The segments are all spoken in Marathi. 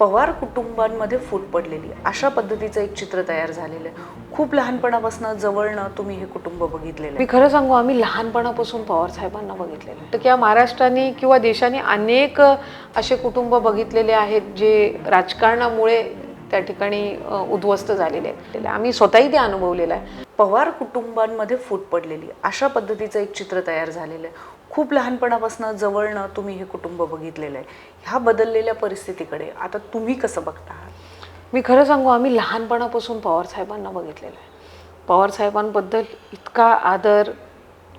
पवार कुटुंबांमध्ये फूट पडलेली अशा पद्धतीचं एक चित्र तयार झालेलं आहे. खूप लहानपणापासून जवळनं तुम्ही हे कुटुंब बघितलेलं मी खरं सांगू आम्ही लहानपणापासून पवार साहेबांना बघितलेलं. तर किंवा महाराष्ट्राने किंवा देशाने अनेक असे कुटुंब बघितलेले आहेत जे राजकारणामुळे त्या ठिकाणी उद्ध्वस्त झालेले आहेत. आम्ही स्वतःही ते अनुभवलेलं आहे. पवार कुटुंबांमध्ये फूट पडलेली अशा पद्धतीचं एक चित्र तयार झालेलं आहे. खूप लहानपणापासून जवळनं तुम्ही हे कुटुंब बघितलेलं आहे. ह्या बदललेल्या परिस्थितीकडे आता तुम्ही कसं बघता? आहात मी खरं सांगू आम्ही लहानपणापासून पवार साहेबांना बघितलेलं आहे. पवार साहेबांबद्दल इतका आदर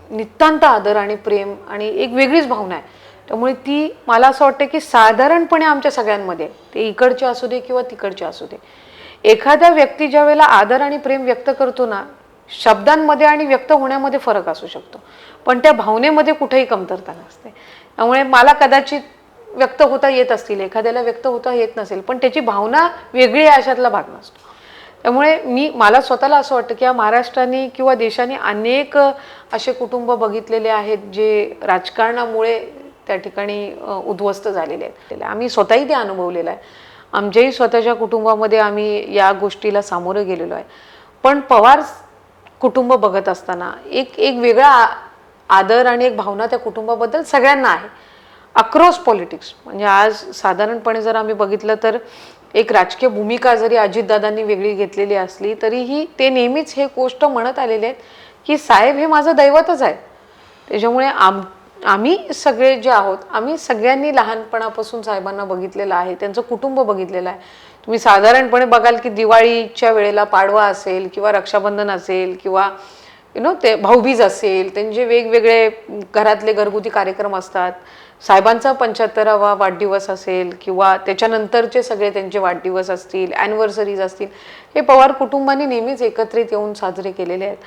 नितांत आदर आणि प्रेम आणि एक वेगळीच भावना आहे. त्यामुळे ती मला असं वाटतं की साधारणपणे आमच्या सगळ्यांमध्ये ते इकडचे असू दे किंवा तिकडचे असू दे एखाद्या व्यक्ती ज्या वेळेला आदर आणि प्रेम व्यक्त करतो ना शब्दांमध्ये आणि व्यक्त होण्यामध्ये फरक असू शकतो. पण त्या भावनेमध्ये कुठेही कमतरता नसते. त्यामुळे मला कदाचित व्यक्त होता येत असतील एखाद्याला व्यक्त होता येत नसेल पण त्याची भावना वेगळी आहे अशातला भाग नसतो. त्यामुळे मी मला स्वतःला असं वाटतं की या महाराष्ट्राने किंवा देशाने अनेक असे कुटुंब बघितलेले आहेत जे राजकारणामुळे त्या ठिकाणी उद्ध्वस्त झालेले आहेत. आम्ही स्वतःही ते अनुभवलेलं आहे. आमच्याही स्वतःच्या कुटुंबामध्ये आम्ही या गोष्टीला सामोरं गेलेलो आहे. पण पवार कुटुंब बघत असताना एक एक वेगळा आदर आणि एक भावना त्या कुटुंबाबद्दल सगळ्यांना आहे. अक्रॉस पॉलिटिक्स म्हणजे आज साधारणपणे जर आम्ही बघितलं तर एक राजकीय भूमिका जरी अजितदादांनी वेगळी घेतलेली असली तरीही ते नेहमीच हे गोष्ट म्हणत आलेले आहेत की साहेब हे माझं दैवतच आहे. त्याच्यामुळे आम आम्ही सगळे जे आहोत आम्ही सगळ्यांनी लहानपणापासून साहेबांना बघितलेलं आहे त्यांचं कुटुंब बघितलेलं आहे. तुम्ही साधारणपणे बघाल की दिवाळीच्या वेळेला पाडवा असेल किंवा रक्षाबंधन असेल किंवा यु नो ते भाऊबीज असेल त्यांचे वेगवेगळे घरातले घरगुती कार्यक्रम असतात. साहेबांचा पंच्याहत्तरावा वाढदिवस असेल किंवा त्याच्यानंतरचे सगळे त्यांचे वाढदिवस असतील ॲनिव्हर्सरीज असतील हे पवार कुटुंबाने नेहमीच एकत्रित येऊन साजरे केलेले आहेत.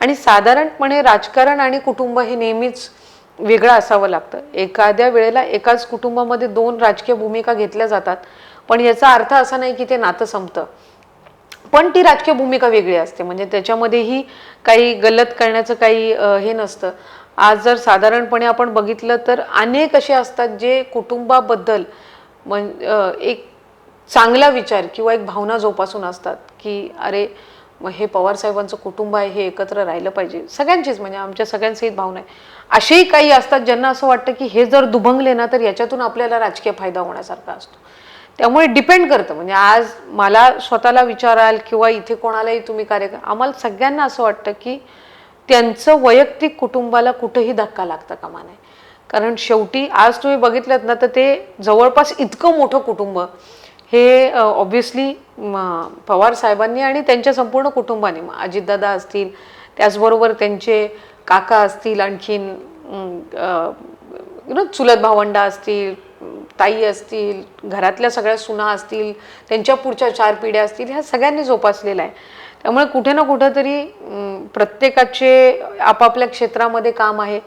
आणि साधारणपणे राजकारण आणि कुटुंब हे नेहमीच वेगळं असावं लागतं. एखाद्या वेळेला एकाच कुटुंबामध्ये दोन राजकीय भूमिका घेतल्या जातात. पण याचा अर्थ असा नाही की ते नातं संपतं. पण ती राजकीय भूमिका वेगळी असते. म्हणजे त्याच्यामध्येही काही गलत करण्याचं काही हे नसतं. आज जर साधारणपणे आपण बघितलं तर अनेक असे असतात जे कुटुंबाबद्दल म्हण एक चांगला विचार किंवा एक भावना जोपासून असतात की अरे मग हे पवार साहेबांचं कुटुंब आहे हे एकत्र राहिलं पाहिजे. सगळ्यांचीच म्हणजे आमच्या सगळ्यांचीच भावना आहे. असेही काही असतात ज्यांना असं वाटतं की हे जर दुभंगले ना तर याच्यातून आपल्याला राजकीय फायदा होण्यासारखा असतो. त्यामुळे डिपेंड करतं. म्हणजे आज मला स्वतःला विचाराल किंवा इथे कोणालाही तुम्ही कार्य आम्हाला सगळ्यांना असं वाटतं की त्यांचं वैयक्तिक कुटुंबाला कुठेही धक्का लागता कामा नये. कारण शेवटी आज तुम्ही बघितलं ना तर ते जवळपास इतकं मोठं कुटुंब हे ऑब्व्हियसली पवार साहेबांनी आणि त्यांच्या संपूर्ण कुटुंबाने अजितदादा असतील त्याचबरोबर त्यांचे काका असतील आणखीन यु नो चुलत भावंडा असतील ताई असतील घरातल्या सगळ्या सुना असतील त्यांच्या पुढच्या चार पिढ्या असतील ह्या सगळ्यांनी जोपासलेला आहे. त्यामुळे कुठे ना कुठंतरी प्रत्येकाचे आपापल्या क्षेत्रामध्ये काम आहे.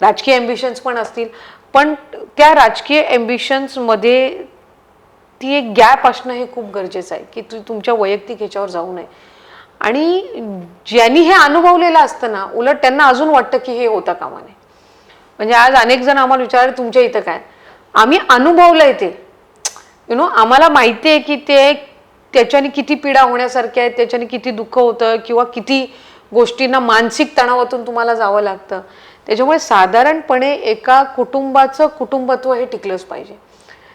राजकीय ॲम्बिशन्स पण असतील. पण त्या राजकीय ॲम्बिशन्समध्ये ती एक गॅप असणं हे खूप गरजेचं आहे की तू तुमच्या वैयक्तिक ह्याच्यावर जाऊ नये. आणि ज्यांनी हे अनुभवलेलं असतं ना उलट त्यांना अजून वाटतं की हे होता कामा नये म्हणजे आज अनेक जण आम्हाला विचारले तुमच्या इथं काय? आम्ही अनुभवलंय ते यु नो आम्हाला माहिती आहे की ते त्याच्याने किती पीडा होण्यासारख्या आहेत त्याच्याने किती दुःख होतं किंवा किती गोष्टींना मानसिक तणावातून तुम्हाला जावं लागतं. त्याच्यामुळे साधारणपणे एका कुटुंबाचं कुटुंबत्व हे टिकलंच पाहिजे.